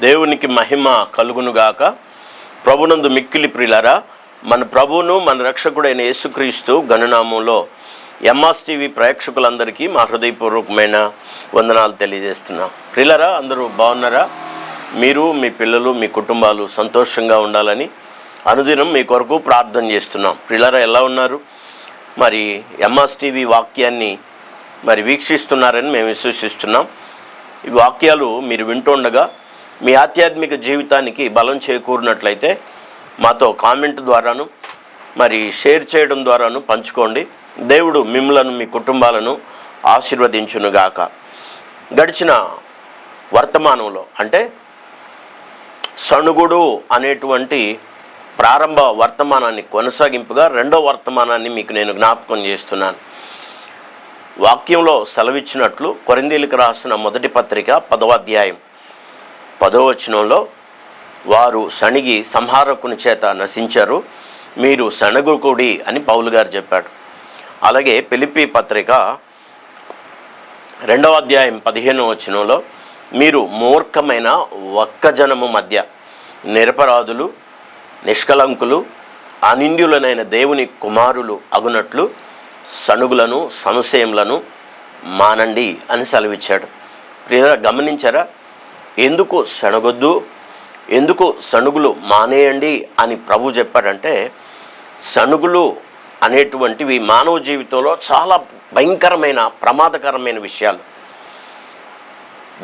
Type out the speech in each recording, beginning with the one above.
దేవునికి మహిమ కలుగునుగాక. ప్రభునందు మిక్కిలి ప్రిలరా మన ప్రభువును మన రక్షకుడైన యేసుక్రీస్తు గణనామంలో ఎంఆస్ టీవీ ప్రేక్షకులందరికీ మా హృదయపూర్వకమైన వందనాలు తెలియజేస్తున్నాం. ప్రిలరా అందరూ బాగున్నారా? మీరు మీ పిల్లలు మీ కుటుంబాలు సంతోషంగా ఉండాలని అనుదినం మీ కొరకు ప్రార్థన చేస్తున్నాం. ప్రిలరా ఎలా ఉన్నారు? మరి ఎంఆస్ టీవీ వాక్యాన్ని మరి వీక్షిస్తున్నారని మేము విశ్వసిస్తున్నాం. ఈ వాక్యాలు మీరు వింటుండగా మీ ఆధ్యాత్మిక జీవితానికి బలం చేకూరినట్లయితే మాతో కామెంట్ ద్వారాను మరి షేర్ చేయడం ద్వారాను పంచుకోండి. దేవుడు మిమ్మలను మీ కుటుంబాలను ఆశీర్వదించునుగాక. గడిచిన వర్తమానంలో అంటే సణుగుడు అనేటువంటి ప్రారంభ వర్తమానాన్ని కొనసాగింపుగా రెండో వర్తమానాన్ని మీకు నేను జ్ఞాపకం చేస్తున్నాను. వాక్యంలో సెలవిచ్చినట్లు కొరిందీలకు రాసిన మొదటి పత్రిక పదవ అధ్యాయం. పదో వచనంలో వారు సణిగి సంహారకుని చేత నశించారు. మీరు సణగుకుడి అని పౌలు గారు చెప్పాడు. అలాగే పిలిపి పత్రిక రెండవ అధ్యాయం పదిహేనవ వచనంలో మీరు మూర్ఖమైన ఒక్కజనము మధ్య నిరపరాధులు నిష్కలంకులు అనింద్యులనైన దేవుని కుమారులు అగునట్లు సణుగులను సంశయములను మానండి అని సెలవిచ్చాడు. ప్రియ గమనించారా? ఎందుకు శనగొద్దు? ఎందుకు సణుగులు మానేయండి అని ప్రభు చెప్పాడంటే సణుగులు అనేటువంటివి మానవ జీవితంలో చాలా భయంకరమైన ప్రమాదకరమైన విషయాలు.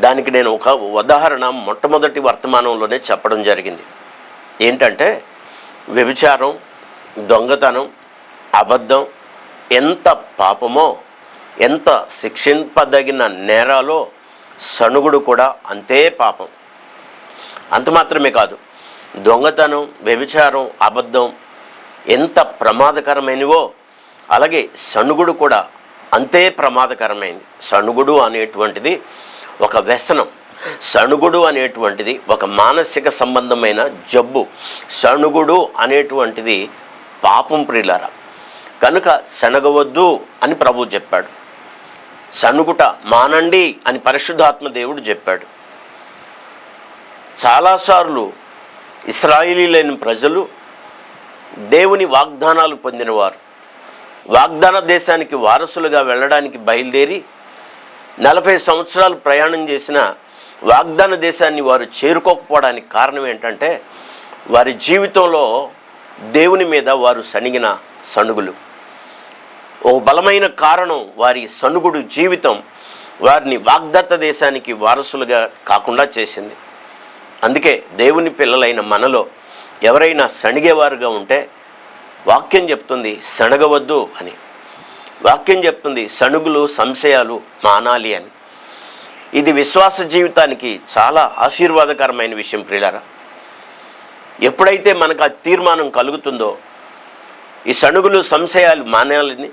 దానికి నేను ఒక ఉదాహరణ మొట్టమొదటి వర్తమానంలోనే చెప్పడం జరిగింది. ఏంటంటే వ్యభిచారం దొంగతనం అబద్ధం ఎంత పాపమో ఎంత శిక్షింపదగిన నేరాలో సణుగుడు కూడా అంతే పాపం. అంత మాత్రమే కాదు దొంగతనం వ్యభిచారం అబద్ధం ఎంత ప్రమాదకరమైనవో అలాగే సణుగుడు కూడా అంతే ప్రమాదకరమైంది. సణుగుడు అనేటువంటిది ఒక వ్యసనం. సణుగుడు అనేటువంటిది ఒక మానసిక సంబంధమైన జబ్బు. సణుగుడు అనేటువంటిది పాపం ప్రియులార. కనుక శనగవద్దు అని ప్రభు చెప్పాడు. సనుగుట మానండి అని పరిశుద్ధాత్మ దేవుడు చెప్పాడు. చాలాసార్లు ఇస్రాయిలీలైన ప్రజలు దేవుని వాగ్దానాలు పొందినవారు. వాగ్దాన దేశానికి వారసులుగా వెళ్ళడానికి బయలుదేరి నలభై సంవత్సరాలు ప్రయాణం చేసిన వాగ్దాన దేశాన్ని వారు చేరుకోకపోవడానికి కారణం ఏంటంటే వారి జీవితంలో దేవుని మీద వారు సణిగిన సణుగులు. ఓ బలమైన కారణం వారి సనుగుడు జీవితం వారిని వాగ్దత్త దేశానికి వారసులుగా కాకుండా చేసింది. అందుకే దేవుని పిల్లలైన మనలో ఎవరైనా సణిగేవారుగా ఉంటే వాక్యం చెప్తుంది సణగవద్దు అని. వాక్యం చెప్తుంది సణుగులు సంశయాలు మానాలి అని. ఇది విశ్వాస జీవితానికి చాలా ఆశీర్వాదకరమైన విషయం ప్రియులారా. ఎప్పుడైతే మనకు ఆ తీర్మానం కలుగుతుందో ఈ సణుగులు సంశయాలు మానాలని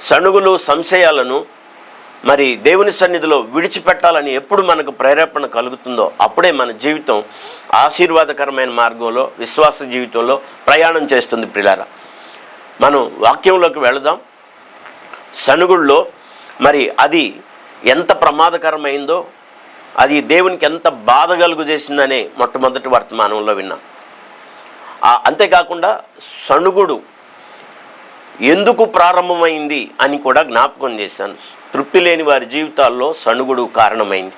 సణుగులు సంశయాలను మరి దేవుని సన్నిధిలో విడిచిపెట్టాలని ఎప్పుడు మనకు ప్రేరేపణ కలుగుతుందో అప్పుడే మన జీవితం ఆశీర్వాదకరమైన మార్గంలో విశ్వాస జీవితంలో ప్రయాణం చేస్తుంది ప్రిలార. మనం వాక్యంలోకి వెళదాం. సనుగుల్లో మరి అది ఎంత ప్రమాదకరమైందో అది దేవునికి ఎంత బాధ కలుగు చేసిందనే మొట్టమొదటి వర్తమానంలో విన్నాం. అంతేకాకుండా సణుగుడు ఎందుకు ప్రారంభమైంది అని కూడా జ్ఞాపకం చేశాను. తృప్తి లేని వారి జీవితాల్లో సణుగుడు కారణమైంది.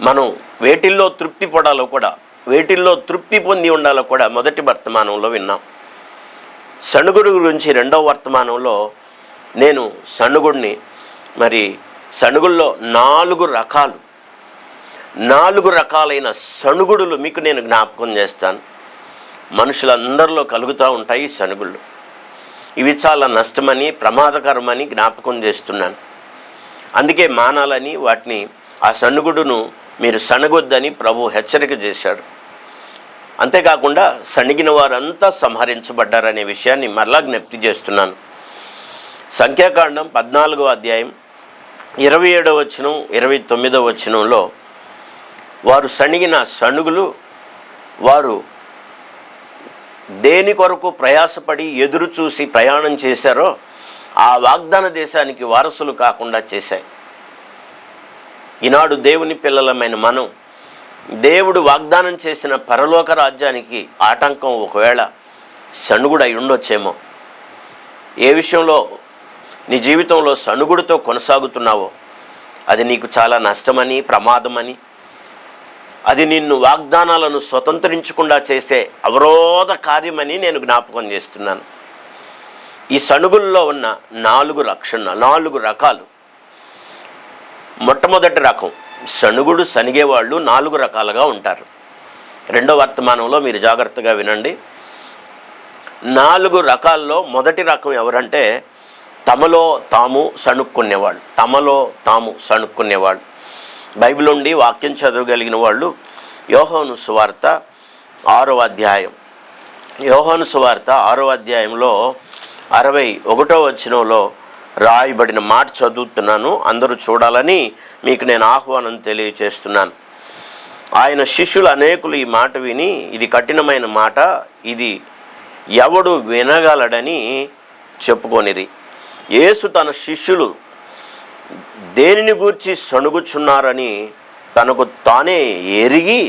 మనం వేటిల్లో తృప్తి పడాలో కూడా వేటిల్లో తృప్తి పొంది ఉండాలో కూడా మొదటి వర్తమానంలో విన్నాం. సణుగుడు గురించి రెండవ వర్తమానంలో నేను సణుగుడిని మరి సణుగుల్లో నాలుగు రకాలు నాలుగు రకాలైన సణుగుడులు మీకు నేను జ్ఞాపకం చేస్తాను. మనుషులందరిలో కలుగుతూ ఉంటాయి సణుగుళ్ళు. ఇవి చాలా నష్టమని ప్రమాదకరమని జ్ఞాపకం చేస్తున్నాను. అందుకే మానాలని వాటిని ఆ సణుగుడును మీరు సణగొద్దని ప్రభు హెచ్చరిక చేశాడు. అంతేకాకుండా సణిగిన వారంతా సంహరించబడ్డారనే విషయాన్ని మరలా జ్ఞప్తి చేస్తున్నాను. సంఖ్యాకాండం పద్నాలుగో అధ్యాయం ఇరవై ఏడవ వచనం ఇరవై తొమ్మిదవ వచనంలో వారు సణిగిన సణుగులు వారు దేని కొరకు ప్రయాసపడి ఎదురు చూసి ప్రయాణం చేశారో ఆ వాగ్దాన దేశానికి వారసులు కాకుండా చేశాయి. ఈనాడు దేవుని పిల్లలమైన మనం దేవుడు వాగ్దానం చేసిన పరలోక రాజ్యానికి ఆటంకం ఒకవేళ సణుగుడు అయి ఉండొచ్చేమో. ఏ విషయంలో నీ జీవితంలో సణుగుడితో కొనసాగుతున్నావో అది నీకు చాలా నష్టమని ప్రమాదమని అది నిన్ను వాగ్దానాలను స్వతంత్రించకుండా చేసే అవరోధ కార్యమని నేను జ్ఞాపకం చేస్తున్నాను. ఈ సణుగుల్లో ఉన్న నాలుగు లక్షణ నాలుగు రకాలు. మొట్టమొదటి రకం సణుగుడు సనిగేవాళ్ళు నాలుగు రకాలుగా ఉంటారు. రెండో వర్తమానంలో మీరు జాగ్రత్తగా వినండి. నాలుగు రకాల్లో మొదటి రకం ఎవరంటే తమలో తాము సణుక్కునేవాళ్ళు. తమలో తాము సణుక్కునేవాళ్ళు. బైబిల్ నుండి వాక్యం చదవగలిగిన వాళ్ళు యోహోను సువార్త ఆరో అధ్యాయం. యోహోను సువార్త ఆరో అధ్యాయంలో అరవై ఒకటో వచనంలో రాయబడిన మాట చదువుతున్నాను. అందరూ చూడాలని మీకు నేను ఆహ్వానం తెలియచేస్తున్నాను. ఆయన శిష్యులు అనేకులు ఈ మాట విని ఇది కఠినమైన మాట ఇది ఎవడు వినగలడని చెప్పుకొనిది యేసు తన శిష్యులు దేనిని గూర్చి సణుగుచున్నారని తనకు తానే ఎరిగి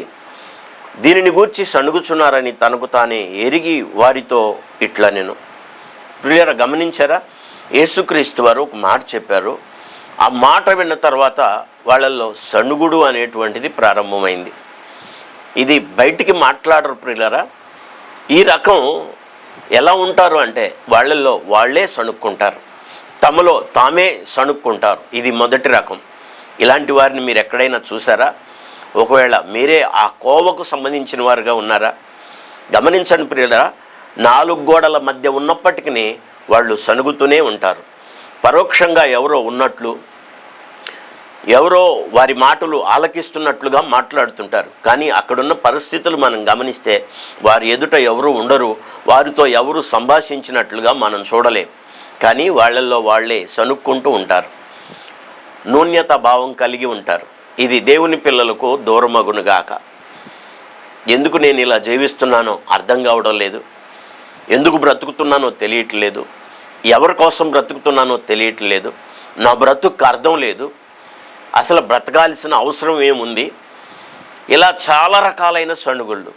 దీనిని గూర్చి సణుగుచున్నారని తనకు తానే ఎరిగి వారితో ఇట్లా నేను. ప్రియర గమనించారా? యేసుక్రీస్తు వారు ఒక మాట చెప్పారు. ఆ మాట విన్న తర్వాత వాళ్ళల్లో సణుగుడు అనేటువంటిది ప్రారంభమైంది. ఇది బయటికి మాట్లాడరు ప్రియులరా. ఈ రకం ఎలా ఉంటారు అంటే వాళ్ళల్లో వాళ్ళే సణుక్కుంటారు. తమలో తామే సణుక్కుంటారు. ఇది మొదటి రకం. ఇలాంటి వారిని మీరు ఎక్కడైనా చూసారా? ఒకవేళ మీరే ఆ కోవకు సంబంధించిన వారుగా ఉన్నారా? గమనించండి ప్రియులరా నాలుగు గోడల మధ్య ఉన్నప్పటికీ వాళ్ళు సనుగుతూనే ఉంటారు. పరోక్షంగా ఎవరో ఉన్నట్లు ఎవరో వారి మాటలు ఆలకిస్తున్నట్లుగా మాట్లాడుతుంటారు. కానీ అక్కడున్న పరిస్థితులు మనం గమనిస్తే వారి ఎదుట ఎవరు ఉండరు వారితో ఎవరు సంభాషించినట్లుగా మనం చూడలేం. కానీ వాళ్ళల్లో వాళ్ళే సనుక్కుంటూ ఉంటారు. నూన్యత భావం కలిగి ఉంటారు. ఇది దేవుని పిల్లలకు దూరమగునుగాక ఎందుకు నేను ఇలా జీవిస్తున్నానో అర్థం కావడం లేదు. ఎందుకు బ్రతుకుతున్నానో తెలియట్లేదు. ఎవరి కోసం బ్రతుకుతున్నానో తెలియట్లేదు. నా బ్రతుకు అర్థం లేదు. అసలు బ్రతకాల్సిన అవసరం ఏముంది? ఇలా చాలా రకాలైన సణుగుళ్ళు.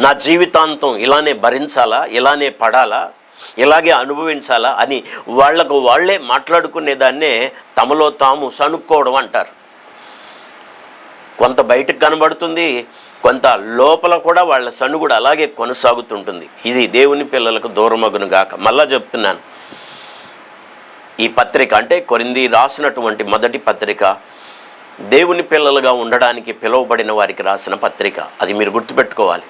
నా జీవితాంతం ఇలానే భరించాలా? ఇలానే పడాలా? ఇలాగే అనుభవించాలా అని వాళ్ళకు వాళ్ళే మాట్లాడుకునేదాన్నే తమలో తాము సనుక్కోవడం అంటారు. కొంత బయటకు కనబడుతుంది కొంత లోపల కూడా వాళ్ళ సణుగుడు అలాగే కొనసాగుతుంటుంది. ఇది దేవుని పిల్లలకు దూరమగును గాక. మళ్ళా చెప్తున్నాను. ఈ పత్రిక అంటే కొరింది రాసినటువంటి మొదటి పత్రిక. దేవుని పిల్లలుగా ఉండడానికి పిలువబడిన వారికి రాసిన పత్రిక. అది మీరు గుర్తుపెట్టుకోవాలి.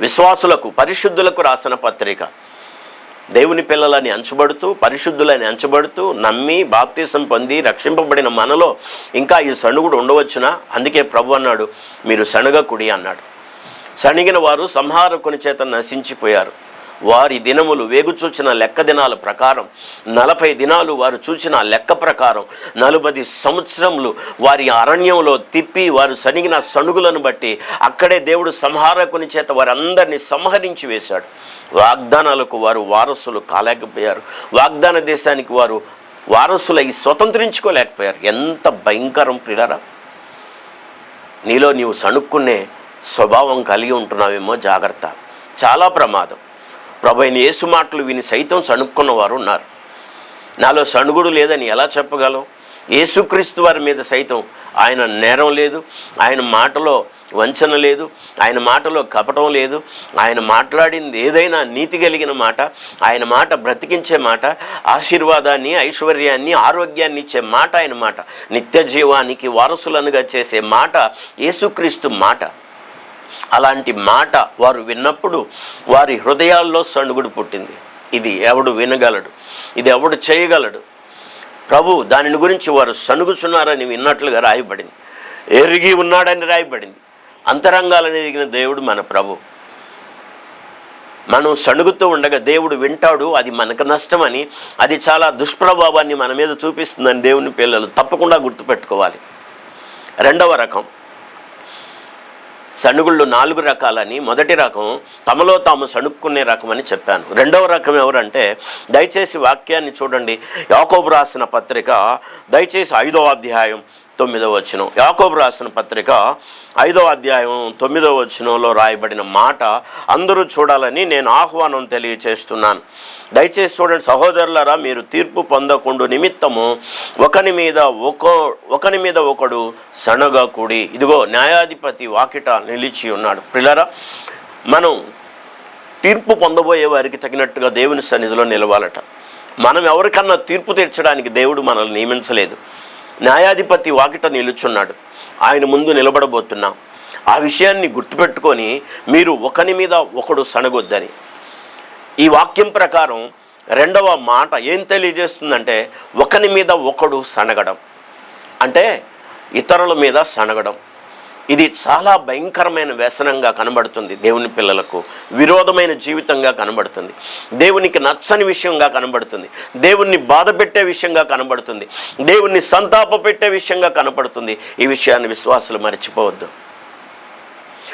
విశ్వాసులకు పరిశుద్ధులకు రాసిన పత్రిక. దేవుని పిల్లలని అంచబడుతూ పరిశుద్ధులని అంచబడుతూ నమ్మి బాప్తీసం పొంది రక్షింపబడిన మనలో ఇంకా ఈ సణుగుడు ఉండవచ్చునా? అందుకే ప్రభు అన్నాడు మీరు సణుగకుడి అన్నాడు. సణిగిన వారు సంహారకుని చేత నశించిపోయారు. వారి దినములు వేగు చూచిన లెక్క దినాల ప్రకారం నలభై దినాలు వారు చూచిన లెక్క ప్రకారం నలభై సంవత్సరములు వారి అరణ్యంలో తిప్పి వారు సనిగిన సణుగులను బట్టి అక్కడే దేవుడు సంహారకుని చేత వారందరినీ సంహరించి వేశాడు. వాగ్దానాలకు వారు వారసులు కాలేకపోయారు. వాగ్దాన దేశానికి వారు వారసులై స్వతంత్రించుకోలేకపోయారు. ఎంత భయంకరం ప్రియులరా! నీలో నీవు సణుక్కునే స్వభావం కలిగి ఉంటున్నావేమో జాగ్రత్త. చాలా ప్రమాదం. ప్రభు యేసు మాటలు విని సైతం సణుక్కున్న వారు ఉన్నారు. నాలో సణుగుడు లేదని ఎలా చెప్పగలం? యేసుక్రీస్తు వారి మీద సైతం ఆయన నేరం లేదు ఆయన మాటలో వంచన లేదు ఆయన మాటలో కపటం లేదు ఆయన మాట్లాడింది ఏదైనా నీతి కలిగిన మాట ఆయన మాట బ్రతికించే మాట ఆశీర్వాదాన్ని ఐశ్వర్యాన్ని ఆరోగ్యాన్ని ఇచ్చే మాట ఆయన మాట నిత్య జీవానికి వారసులనుగా చేసే మాట యేసుక్రీస్తు మాట. అలాంటి మాట వారు విన్నప్పుడు వారి హృదయాల్లో సణుగుడు పుట్టింది. ఇది ఎవడు వినగలడు? ఇది ఎవడు చేయగలడు? ప్రభు దానిని గురించి వారు సణుగుచున్నారని విన్నట్లుగా రాయబడింది. ఎరిగి ఉన్నాడని రాయబడింది. అంతరంగాలను ఎరిగిన దేవుడు మన ప్రభు. మనం సణుగుతూ ఉండగా దేవుడు వింటాడు అది మనకు నష్టమని అది చాలా దుష్ప్రభావాన్ని మన మీద చూపిస్తుందని దేవుని పిల్లలు తప్పకుండా గుర్తుపెట్టుకోవాలి. రెండవ రకం. సణుగుళ్ళు నాలుగు రకాలని. మొదటి రకం తమలో తాము సణుక్కునే రకం అని చెప్పాను. రెండవ రకం ఎవరంటే దయచేసి వాక్యాన్ని చూడండి. యాకోబు రాసిన పత్రిక దయచేసి ఐదో అధ్యాయం. తొమ్మిదవ వచనం. యాకోబు రాసిన పత్రిక ఐదవ అధ్యాయం తొమ్మిదవ వచనంలో రాయబడిన మాట అందరూ చూడాలని నేను ఆహ్వానం తెలియచేస్తున్నాను. దయచేసి చూడండి సహోదరులరా మీరు తీర్పు పొందకుండు నిమిత్తము ఒకని మీద ఒక ఒకని మీద ఒకడు సనగా కూడి ఇదిగో న్యాయాధిపతి వాకిట నిలిచి ఉన్నాడు. పిల్లరా మనం తీర్పు పొందబోయే వారికి తగినట్టుగా దేవుని సన్నిధిలో నిలవాలట. మనం ఎవరికన్నా తీర్పు తీర్చడానికి దేవుడు మనల్ని నియమించలేదు. న్యాయాధిపతి వాకిట నిలుచున్నాడు. ఆయన ముందు నిలబడబోతున్నాం. ఆ విషయాన్ని గుర్తుపెట్టుకొని మీరు ఒకని మీద ఒకడు సనగొద్దని ఈ వాక్యం ప్రకారం రెండవ మాట ఏం తెలియజేస్తుందంటే ఒకని మీద ఒకడు సనగడం అంటే ఇతరుల మీద సనగడం ఇది చాలా భయంకరమైన వ్యసనంగా కనబడుతుంది దేవుని పిల్లలకు విరోధమైన జీవితంగా కనబడుతుంది. దేవునికి నచ్చని విషయంగా కనబడుతుంది. దేవుణ్ణి బాధ పెట్టే విషయంగా కనబడుతుంది. దేవుణ్ణి సంతాప పెట్టే విషయంగా కనబడుతుంది. ఈ విషయాన్ని విశ్వాసులు మర్చిపోవద్దు.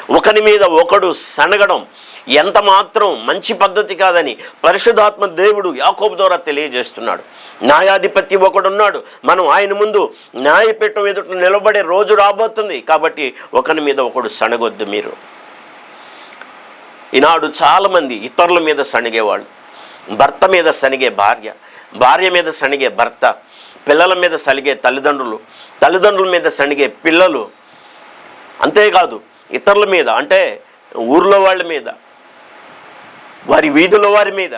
ఒకరి మీద ఒకడు సనగడం ఎంత మాత్రం మంచి పద్ధతి కాదని పరిశుధాత్మ దేవుడు యాకోబు ద్వారా తెలియజేస్తున్నాడు. న్యాయాధిపతి ఒకడున్నాడు మనం ఆయన ముందు న్యాయపీఠం ఎదుట నిలబడే రోజు రాబోతుంది. కాబట్టి ఒకరి మీద ఒకడు సణగొద్దు మీరు. ఈనాడు చాలామంది ఇతరుల మీద సణిగేవాళ్ళు. భర్త మీద సణిగే భార్య. భార్య మీద సణిగే భర్త. పిల్లల మీద సలిగే తల్లిదండ్రులు. తల్లిదండ్రుల మీద సణిగే పిల్లలు. అంతేకాదు ఇతరుల మీద అంటే ఊర్లో వాళ్ళ మీద వారి వీధుల వారి మీద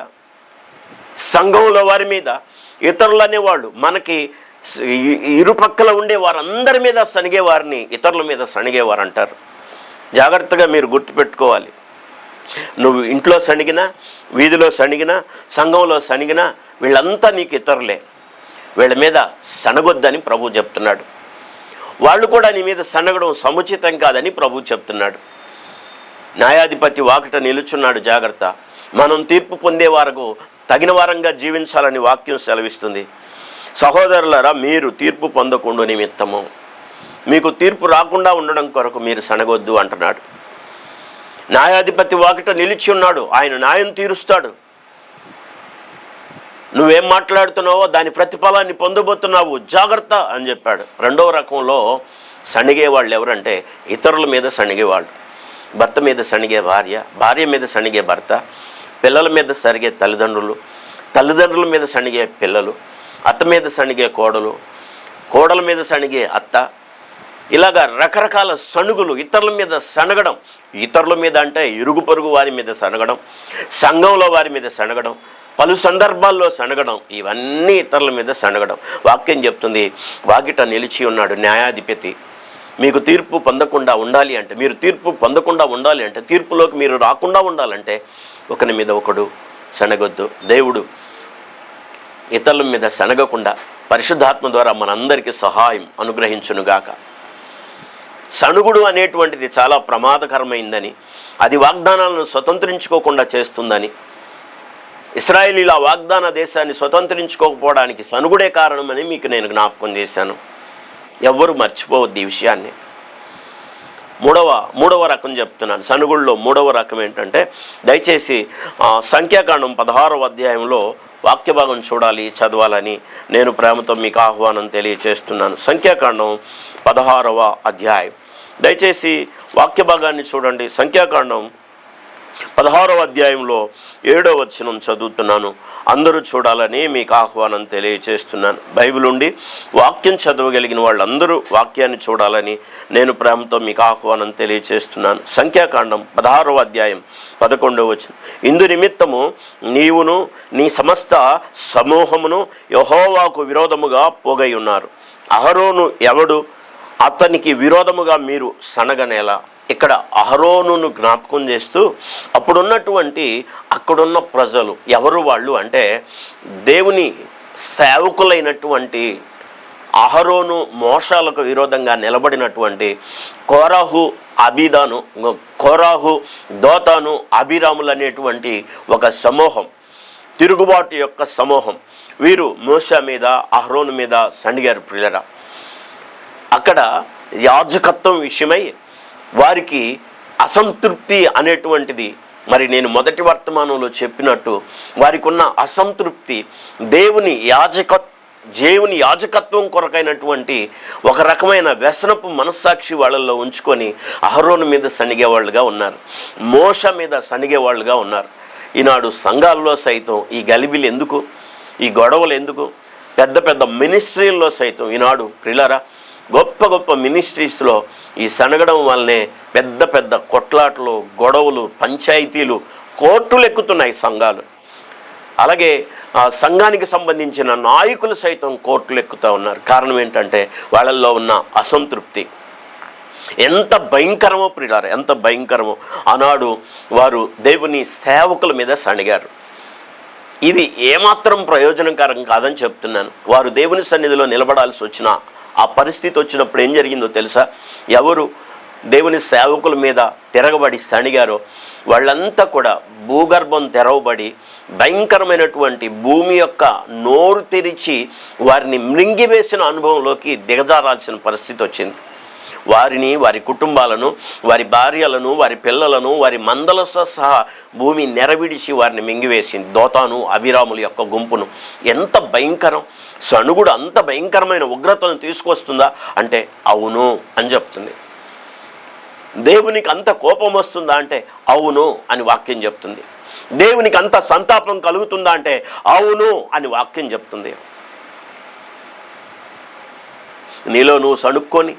సంఘంలో వారి మీద ఇతరులు అనేవాళ్ళు మనకి ఇరుపక్కల ఉండే వారందరి మీద సనిగేవారిని ఇతరుల మీద సనిగేవారు అంటారు జాగ్రత్తగా మీరు గుర్తుపెట్టుకోవాలి నువ్వు ఇంట్లో సణిగినా వీధిలో సణిగినా సంఘంలో సణిగినా వీళ్ళంతా నీకు ఇతరులే. వీళ్ళ మీద సనగొద్దని ప్రభు చెప్తున్నాడు. వాళ్ళు కూడా నీ మీద సనగడం సముచితం కాదని ప్రభు చెప్తున్నాడు. న్యాయాధిపతి వాకిట నిలుచున్నాడు జాగ్రత్త. మనం తీర్పు పొందే వరకు తగిన వారంగా జీవించాలని వాక్యం సెలవిస్తుంది. సహోదరులరా మీరు తీర్పు పొందకుండా నిమిత్తము. మీకు తీర్పు రాకుండా ఉండడం కొరకు మీరు సనగొద్దు అంటున్నాడు. న్యాయాధిపతి వాకిట నిలిచి ఉన్నాడు. ఆయన న్యాయం తీరుస్తాడు. నువ్వేం మాట్లాడుతున్నావో దాని ప్రతిఫలాన్ని పొందబోతున్నావు. జాగ్రత్త అని చెప్పాడు. రెండవ రకంలో సణిగేవాళ్ళు ఎవరంటే ఇతరుల మీద సణిగేవాళ్ళు. భర్త మీద సణిగే భార్య భార్య మీద సణిగే భర్త పిల్లల మీద సరిగే తల్లిదండ్రులు తల్లిదండ్రుల మీద సణిగే పిల్లలు అత్త మీద సణిగే కోడలు కోడల మీద సణిగే అత్త ఇలాగా రకరకాల సణుగులు ఇతరుల మీద సనగడం ఇతరుల మీద అంటే ఇరుగు పొరుగు వారి మీద సనగడం సంఘంలో వారి మీద సనగడం పలు సందర్భాల్లో సనగడం ఇవన్నీ ఇతరుల మీద సనగడం వాక్యం చెప్తుంది వాకిట నిలిచి ఉన్నాడు న్యాయాధిపతి. మీకు తీర్పు పొందకుండా ఉండాలి అంటే మీరు తీర్పు పొందకుండా ఉండాలి అంటే తీర్పులోకి మీరు రాకుండా ఉండాలంటే ఒకరి మీద ఒకడు శనగొద్దు. దేవుడు ఇతరుల మీద శనగకుండా పరిశుద్ధాత్మ ద్వారా మనందరికీ సహాయం అనుగ్రహించునుగాక. సణుగుడు అనేటువంటిది చాలా ప్రమాదకరమైందని అది వాగ్దానాలను స్వతంత్రించుకోకుండా చేస్తుందని ఇస్రాయేలీల వాగ్దాన దేశాన్ని స్వతంత్రించుకోకపోవడానికి సనుగుడే కారణమని మీకు నేను జ్ఞాపకం చేశాను. ఎవ్వరు మర్చిపోవద్దు ఈ విషయాన్ని. మూడవ మూడవ రకం చెప్తున్నాను. సనుగుల్లో మూడవ రకం ఏంటంటే దయచేసి సంఖ్యాకాండం పదహారవ అధ్యాయంలో వాక్యభాగం చూడాలి చదవాలని నేను ప్రేమతో మీకు ఆహ్వానం తెలియచేస్తున్నాను. సంఖ్యాకాండం పదహారవ అధ్యాయం. దయచేసి వాక్య భాగాన్ని చూడండి. సంఖ్యాకాండం పదహారవ అధ్యాయంలో ఏడో వచనం చదువుతున్నాను. అందరూ చూడాలని మీకు ఆహ్వానం తెలియచేస్తున్నాను. బైబిల్ ఉండి వాక్యం చదవగలిగిన వాళ్ళందరూ వాక్యాన్ని చూడాలని నేను ప్రేమతో మీకు ఆహ్వానం తెలియచేస్తున్నాను. సంఖ్యాకాండం పదహారవ అధ్యాయం పదకొండవ వచనం. ఇందు నిమిత్తము నీవును నీ సమస్త సమూహమును యహోవాకు విరోధముగా పోగై ఉన్నారు. అహరోను ఎవడు? అతనికి విరోధముగా మీరు సనగనేలా? ఇక్కడ అహరోనును జ్ఞాపకం చేస్తూ అప్పుడున్నటువంటి అక్కడున్న ప్రజలు ఎవరు వాళ్ళు అంటే దేవుని సేవకులైనటువంటి అహరోను మోషాలకు విరోధంగా నిలబడినటువంటి కోరాహు అబిదాను కోరాహు దోతాను అభిరాములు అనేటువంటి ఒక సమూహం తిరుగుబాటు యొక్క సమూహం. వీరు మోషా మీద అహరోను మీద సండిగారు ప్రియులరా. అక్కడ యాజకత్వం విషయమై వారికి అసంతృప్తి అనేటువంటిది. మరి నేను మొదటి వర్తమానంలో చెప్పినట్టు వారికి ఉన్న అసంతృప్తి దేవుని యాజక దేవుని యాజకత్వం కొరకైనటువంటి ఒక రకమైన వ్యసనపు మనస్సాక్షి వాళ్ళల్లో ఉంచుకొని అహరోను మీద సనిగేవాళ్ళుగా ఉన్నారు. మోష మీద సనిగేవాళ్ళుగా ఉన్నారు. ఈనాడు సంఘాల్లో సైతం ఈ గలిబిలు ఎందుకు? ఈ గొడవలు ఎందుకు? పెద్ద పెద్ద మినిస్ట్రీల్లో సైతం ఈనాడు ప్రిలరా గొప్ప గొప్ప మినిస్ట్రీస్లో ఈ సనగడం వల్లనే పెద్ద పెద్ద కొట్లాటలు గొడవలు పంచాయతీలు కోర్టులు ఎక్కుతున్నాయి సంఘాలు. అలాగే ఆ సంఘానికి సంబంధించిన నాయకులు సైతం కోర్టులు ఎక్కుతూ ఉన్నారు. కారణం ఏంటంటే వాళ్ళల్లో ఉన్న అసంతృప్తి. ఎంత భయంకరమో ప్రియులారు ఎంత భయంకరమో. ఆనాడు వారు దేవుని సేవకుల మీద సణిగారు. ఇది ఏమాత్రం ప్రయోజనకరం కాదని చెప్తున్నాను. వారు దేవుని సన్నిధిలో నిలబడాల్సి వచ్చిన ఆ పరిస్థితి వచ్చినప్పుడు ఏం జరిగిందో తెలుసా? ఎవరు దేవుని సేవకుల మీద తిరగబడి సణిగారో వాళ్ళంతా కూడా భూగర్భం తెరవబడి భయంకరమైనటువంటి భూమి యొక్క నోరు తెరిచి వారిని మృంగివేసిన అనుభవంలోకి దిగజారాల్సిన పరిస్థితి వచ్చింది. వారిని వారి కుటుంబాలను వారి భార్యలను వారి పిల్లలను వారి మందలతో సహా భూమి నెరవిడిచి వారిని మింగివేసింది. దోతాను అభిరాముల యొక్క గుంపును. ఎంత భయంకరం! సణుగుడు అంత భయంకరమైన ఉగ్రతను తీసుకొస్తుందా అంటే అవును అని చెప్తుంది. దేవునికి అంత కోపం వస్తుందా అంటే అవును అని వాక్యం చెప్తుంది. దేవునికి అంత సంతాపం కలుగుతుందా అంటే అవును అని వాక్యం చెప్తుంది. నీలో నువ్వు సణుక్కొని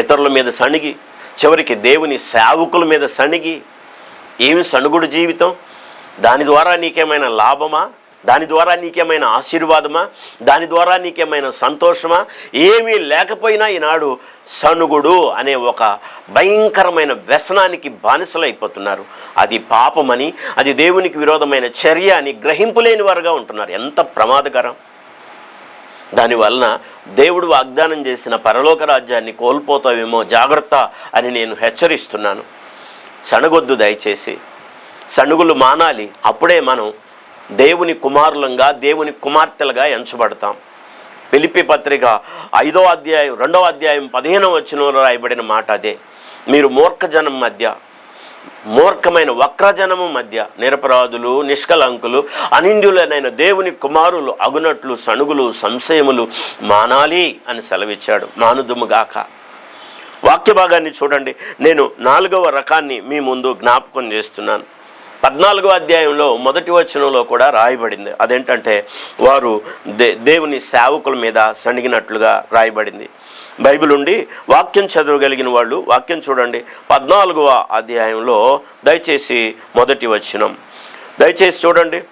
ఇతరుల మీద సణిగి చివరికి దేవుని సేవకుల మీద సణిగి ఏమి సణుగుడు జీవితం? దాని ద్వారా నీకేమైనా లాభమా? దాని ద్వారా నీకేమైనా ఆశీర్వాదమా? దాని ద్వారా నీకేమైనా సంతోషమా? ఏమీ లేకపోయినా ఈనాడు సనుగుడు అనే ఒక భయంకరమైన వ్యసనానికి బానిసలైపోతున్నారు. అది పాపమని అది దేవునికి విరోధమైన చర్య అని గ్రహింపులేని వారుగా ఉంటున్నారు. ఎంత ప్రమాదకరం. దానివలన దేవుడు వాగ్దానం చేసిన పరలోక రాజ్యాన్ని కోల్పోతావేమో జాగ్రత్త అని నేను హెచ్చరిస్తున్నాను. సణగొద్దు దయచేసి. సణుగులు మానాలి. అప్పుడే మనం దేవుని కుమారులంగా దేవుని కుమార్తెలుగా ఎంచబడతాం. పిలిపి పత్రిక ఐదో అధ్యాయం రెండవ అధ్యాయం పదిహేనవ వచనంలో రాయబడిన మాట అదే. మీరు మూర్ఖజనం మధ్య మూర్ఖమైన వక్రజనము మధ్య నిరపరాధులు నిష్కలంకులు అనింద్యులనైన దేవుని కుమారులు అగునట్లు సణుగులు సంశయములు మానాలి అని సెలవిచ్చాడు. మానుదుముగాక. వాక్య భాగాన్ని చూడండి. నేను నాలుగవ రకాన్ని మీ ముందు జ్ఞాపకం చేస్తున్నాను. పద్నాలుగో అధ్యాయంలో మొదటి వచనంలో కూడా రాయబడింది. అదేంటంటే వారు దే దేవుని సేవకుల మీద సణిగినట్లుగా రాయబడింది. బైబిల్ ఉండి వాక్యం చదవగలిగిన వాళ్ళు వాక్యం చూడండి. పద్నాలుగవ అధ్యాయంలో దయచేసి మొదటి వచనం. దయచేసి చూడండి.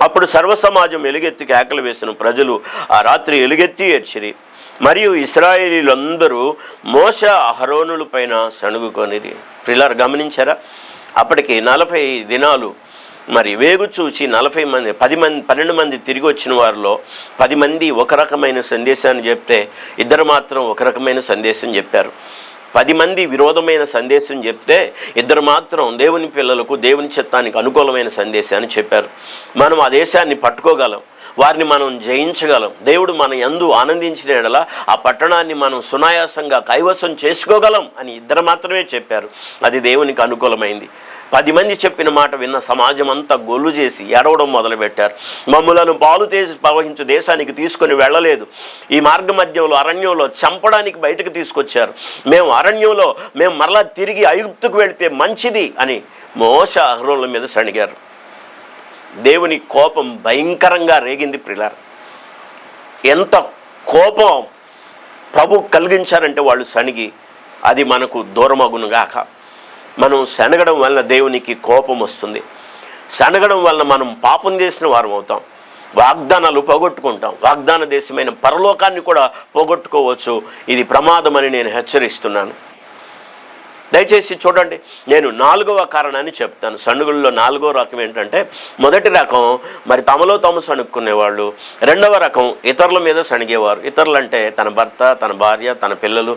అప్పుడు సర్వ సమాజం ఎలుగెత్తి కేకలు వేసిన ప్రజలు ఆ రాత్రి ఎలుగెత్తి ఏడ్చిరి. మరియు ఇస్రాయేలీలందరూ మోస అహరోనులపైన పైన సణుగుకొనిది ప్రిల్లర్ గమనించారా? అప్పటికి నలభై దినాలు మరి వేగు చూచి నలభై మంది పది మంది పన్నెండు మంది తిరిగి వచ్చిన వారిలో పది మంది ఒక రకమైన సందేశాన్ని చెప్తే ఇద్దరు మాత్రం ఒక రకమైన సందేశం చెప్పారు. పది మంది విరోధమైన సందేశం చెప్తే ఇద్దరు మాత్రం దేవుని పిల్లలకు దేవుని చిత్తానికి అనుకూలమైన సందేశాన్ని చెప్పారు. మనం ఆ దేశాన్ని పట్టుకోగలం వారిని మనం జయించగలం దేవుడు మన ఎందు ఆనందించిన ఎడల ఆ పట్టణాన్ని మనం సునాయాసంగా కైవసం చేసుకోగలం అని ఇద్దరు మాత్రమే చెప్పారు. అది దేవునికి అనుకూలమైంది. పది మంది చెప్పిన మాట విన్న సమాజం అంతా గొల్లు చేసి ఎడవడం మొదలుపెట్టారు. మమ్ములను పాలు చేసి ప్రవహించు దేశానికి తీసుకొని వెళ్ళలేదు. ఈ మార్గ మధ్యంలో అరణ్యంలో చంపడానికి బయటకు తీసుకొచ్చారు. మేము అరణ్యంలో మేము మరలా తిరిగి ఐగుప్తుకు వెళితే మంచిది అని మోస అహరోల మీద సణిగారు. దేవుని కోపం భయంకరంగా రేగింది ప్రిలార్. ఎంత కోపం ప్రభు కలిగించారంటే వాళ్ళు సణిగి అది మనకు దూరమగునుగాక. మనం శనగడం వలన దేవునికి కోపం వస్తుంది. శనగడం వలన మనం పాపం చేసిన వారం అవుతాం. వాగ్దానాలు పోగొట్టుకుంటాం. వాగ్దాన దేశమైన పరలోకాన్ని కూడా పోగొట్టుకోవచ్చు. ఇది ప్రమాదమని నేను హెచ్చరిస్తున్నాను. దయచేసి చూడండి నేను నాలుగవ కారణాన్ని చెప్తాను. సణుగుల్లో నాలుగో రకం ఏంటంటే మొదటి రకం మరి తమలో తాము సణుక్కునేవాళ్ళు. రెండవ రకం ఇతరుల మీద సణిగేవారు. ఇతరులు అంటే తన భర్త తన భార్య తన పిల్లలు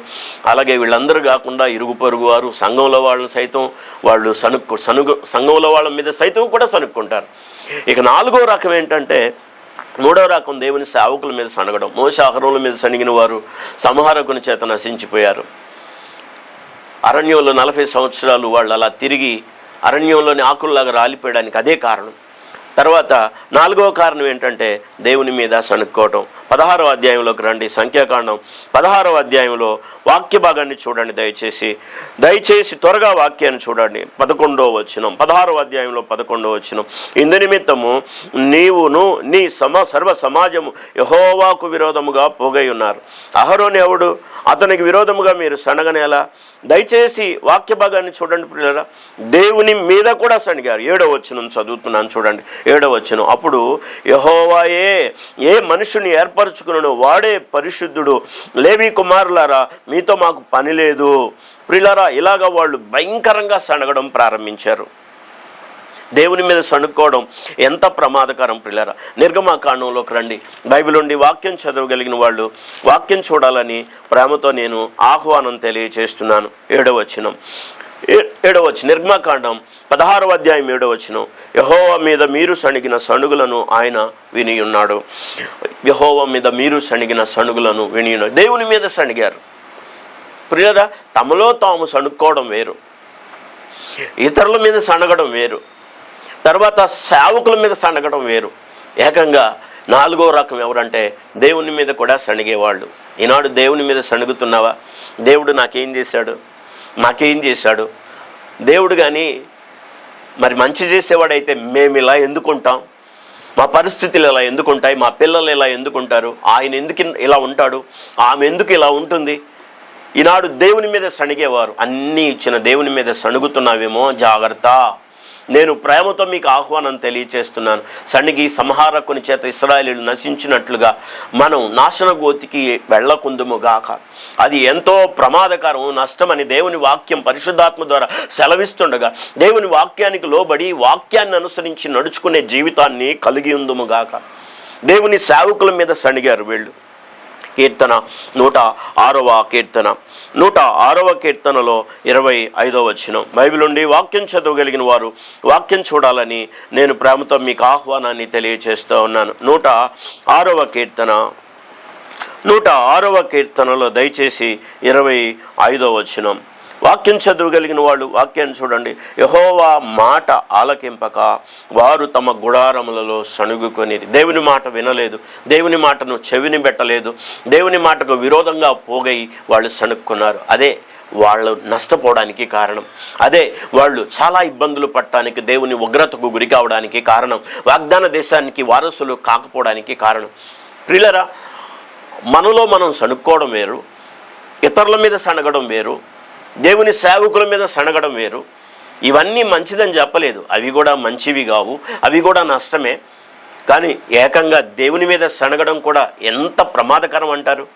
అలాగే వీళ్ళందరూ కాకుండా ఇరుగు పొరుగు వారు సంఘంలో వాళ్ళని సైతం వాళ్ళు సణుక్కు సనుగు సంఘంలో వాళ్ళ మీద సైతం కూడా సణుక్కుంటారు. ఇక నాలుగో రకం ఏంటంటే మూడవ రకం దేవుని సేవకుల మీద సనగడం మోసాహరుల మీద సణిగిన వారు సంహారకుని చేత నశించిపోయారు. అరణ్యంలో నలభై సంవత్సరాలు వాళ్ళు అలా తిరిగి అరణ్యంలోని ఆకుల్లాగా రాలిపోయడానికి అదే కారణం. తర్వాత నాలుగవ కారణం ఏంటంటే దేవుని మీద సణుక్కోవటం. పదహారవ అధ్యాయంలోకి రండి సంఖ్యాకాండం. పదహారవ అధ్యాయంలో వాక్య భాగాన్ని చూడండి దయచేసి. దయచేసి త్వరగా వాక్యాన్ని చూడండి. పదకొండో వచ్చినం పదహారవ అధ్యాయంలో పదకొండో వచ్చినం ఇందు నిమిత్తము నీవును నీ సమ సర్వ సమాజము యహోవాకు విరోధముగా పోగై ఉన్నారు. అహరోని ఎవడు? అతనికి విరోధముగా మీరు సనగనేలా దయచేసి వాక్య భాగాన్ని చూడండి పిల్లరా. దేవుని మీద కూడా సణిగారు. ఏడో వచ్చినం చదువుతున్నాను చూడండి. ఏడో వచ్చినం అప్పుడు యహోవాయే ఏ మనుషుని ఏర్పరచుకున్నాను వాడే పరిశుద్ధుడు. లేవి కుమారులారా మీతో మాకు పని లేదు. ప్రిలరా ఇలాగ వాళ్ళు భయంకరంగా సనగడం ప్రారంభించారు. దేవుని మీద సణుక్కోవడం ఎంత ప్రమాదకరం పిల్లరా నిర్గమాకాండంలోకి రండి. బైబిల్ నుండి వాక్యం చదవగలిగిన వాళ్ళు వాక్యం చూడాలని ప్రేమతో నేను ఆహ్వానం తెలియచేస్తున్నాను. ఏడవచనం ఏడవచ్చు నిర్మకాండం పదహారవ అధ్యాయం ఏడవచ్చును యహోవ మీద మీరు సణిగిన సణుగులను ఆయన వినియున్నాడు. యహోవ మీద మీరు సణిగిన సణుగులను వినియున్నాడు. దేవుని మీద సణిగారు. ప్రియరా తమలో తాము సణుక్కోవడం వేరు. ఇతరుల మీద సణగడం వేరు. తర్వాత సేవకుల మీద సణగడం వేరు. ఏకంగా నాలుగో రకం ఎవరంటే దేవుని మీద కూడా సణిగేవాళ్ళు. ఈనాడు దేవుని మీద సణుగుతున్నావా? దేవుడు నాకేం చేశాడు? మాకేం చేశాడు? దేవుడు కానీ మరి మంచి చేసేవాడైతే మేము ఇలా ఎందుకుంటాం? మా పరిస్థితులు ఇలా ఎందుకుంటాయి? మా పిల్లలు ఇలా ఎందుకుంటారు? ఆయన ఎందుకు ఇలా ఉంటాడు? ఆమె ఎందుకు ఇలా ఉంటుంది? ఈనాడు దేవుని మీద సణిగేవారు. అన్నీ ఇచ్చిన దేవుని మీద సణుగుతున్నావేమో? జాగ్రత్త. నేను ప్రేమతో మీకు ఆహ్వానం తెలియచేస్తున్నాను. సణిగి సంహారకుని చేత ఇస్రాయలీలు నశించినట్లుగా మనం నాశన గోతికి వెళ్ళకుందుము గాక అది ఎంతో ప్రమాదకరం నష్టమని దేవుని వాక్యం పరిశుద్ధాత్మ ద్వారా సెలవిస్తుండగా దేవుని వాక్యానికి లోబడి వాక్యాన్ని అనుసరించి నడుచుకునే జీవితాన్ని కలిగి ఉందుము గాక దేవుని సేవకుల మీద సణిగారు వీళ్ళు. కీర్తన నూట ఆరవ కీర్తన. నూట ఆరవ కీర్తనలో ఇరవై ఐదవ వచనం. బైబిల్ నుండి వాక్యం చదవగలిగిన వారు వాక్యం చూడాలని నేను ప్రేమతో మీకు ఆహ్వానాన్ని తెలియచేస్తూ ఉన్నాను. నూట ఆరవ కీర్తన. నూట ఆరవ కీర్తనలో దయచేసి ఇరవై ఐదవ వచనం. వాక్యం చదవగలిగిన వాళ్ళు వాక్యాన్ని చూడండి. యహోవా మాట ఆలకింపక వారు తమ గుడారములలో సణుగుకొని దేవుని మాట వినలేదు. దేవుని మాటను చెవిని పెట్టలేదు. దేవుని మాటకు విరోధంగా పోగై వాళ్ళు సణుక్కున్నారు. అదే వాళ్ళు నష్టపోవడానికి కారణం. అదే వాళ్ళు చాలా ఇబ్బందులు పట్టడానికి దేవుని ఉగ్రతకు గురి కావడానికి కారణం. వాగ్దాన దేశానికి వారసులు కాకపోవడానికి కారణం. ప్రిలరా మనలో మనం సణుక్కోవడం వేరు. ఇతరుల మీద సణగడం వేరు. దేవుని సేవకుల మీద సనగడం వేరు. ఇవన్నీ మంచిదని చెప్పలేదు. అవి కూడా మంచివి కావు. అవి కూడా నష్టమే. కానీ ఏకంగా దేవుని మీద సనగడం కూడా ఎంత ప్రమాదకరం అంటారు?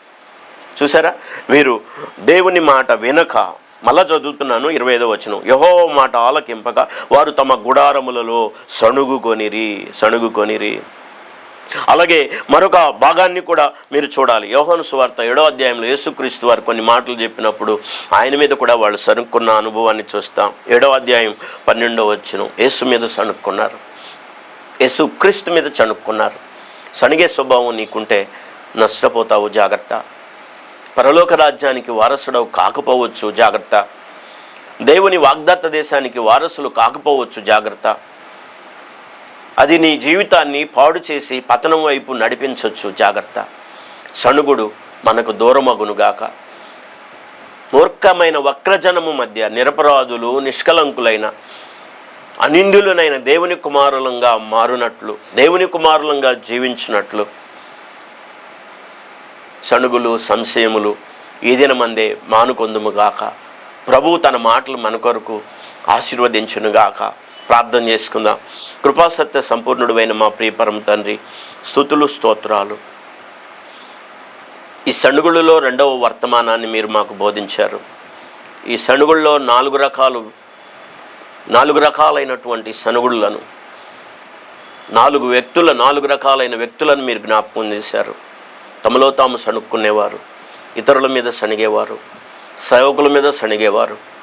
చూసారా? మీరు దేవుని మాట వినక మళ్ళా చదువుతున్నాను ఇరవై ఐదో వచనం. యహో మాట ఆలకింపక వారు తమ గుడారములలో సణుగుకొనిరి సణుగుకొనిరి. అలాగే మరొక భాగాన్ని కూడా మీరు చూడాలి. యోహాను సువార్త ఏడో అధ్యాయంలో యేసుక్రీస్తు వారు కొన్ని మాటలు చెప్పినప్పుడు ఆయన మీద కూడా వాళ్ళు సనుక్కున్న అనుభవాన్ని చూస్తాం. ఏడో అధ్యాయం పన్నెండో వచ్చిన యేసు మీద సనుక్కున్నారు యేసు క్రీస్తు మీద చణుక్కున్నారు. సనిగే స్వభావం నీకుంటే నష్టపోతావు జాగ్రత్త. పరలోక రాజ్యానికి వారసుడవు కాకపోవచ్చు జాగ్రత్త. దేవుని వాగ్దత్త దేశానికి వారసులు కాకపోవచ్చు జాగ్రత్త. అది నీ జీవితాన్ని పాడు చేసి పతనం వైపు నడిపించవచ్చు జాగ్రత్త. సణుగుడు మనకు దూరమగునుగాక. మూర్ఖమైన వక్రజనము మధ్య నిరపరాధులు నిష్కలంకులైన అనిందులనైన దేవుని కుమారులంగా మారునట్లు దేవుని కుమారులంగా జీవించినట్లు. సణుగులు సంశయములు ఈ దినమందే మానుకొందుముగాక. ప్రభు తన మాటలు మన కొరకు ఆశీర్వదించునుగాక. ప్రార్థన చేసుకుందాం. కృపాసత్య సంపూర్ణుడైన మా ప్రియపరం తండ్రి స్థుతులు స్తోత్రాలు. ఈ సణుగులలో రెండవ వర్తమానాన్ని మీరు మాకు బోధించారు. ఈ సణుగుళ్ళలో నాలుగు రకాలు నాలుగు రకాలైనటువంటి సణుగుడులను నాలుగు వ్యక్తుల నాలుగు రకాలైన వ్యక్తులను మీరు జ్ఞాపకం చేశారు. తమలో తాము సణుక్కునేవారు ఇతరుల మీద సణిగేవారు సేవకుల మీద సణిగేవారు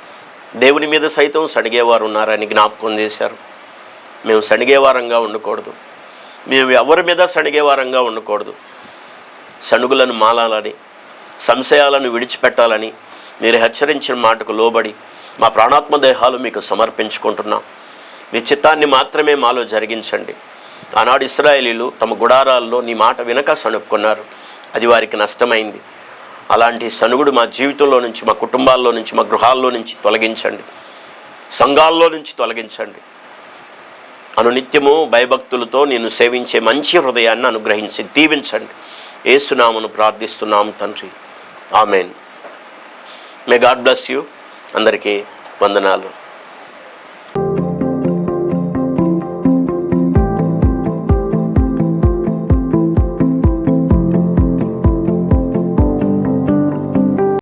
దేవుని మీద సైతం సణిగేవారు ఉన్నారని జ్ఞాపకం చేశారు. మేము సణిగేవారంగా ఉండకూడదు. మేము ఎవరి మీద సణిగేవారంగా ఉండకూడదు. సణుగులను మాలాలని సంశయాలను విడిచిపెట్టాలని మీరు హెచ్చరించిన మాటకు లోబడి మా ప్రాణాత్మ దేహాలు మీకు సమర్పించుకుంటున్నాం. మీ చిత్తాన్ని మాత్రమే మాలో జరిగించండి. ఆనాడు ఇస్రాయేలీలు తమ గుడారాల్లో నీ మాట వినక సణుక్కున్నారు. అది వారికి నష్టమైంది. అలాంటి సనుగుడు మా జీవితంలో నుంచి మా కుటుంబాల్లో నుంచి మా గృహాల్లో నుంచి తొలగించండి. సంఘాల్లో నుంచి తొలగించండి. అనునిత్యము భయభక్తులతో నేను సేవించే మంచి హృదయాన్ని అనుగ్రహించి దీవించండి. ఏసునామను ప్రార్థిస్తున్నాం తండ్రి. Amen. May God bless you అందరికీ వందనాలు.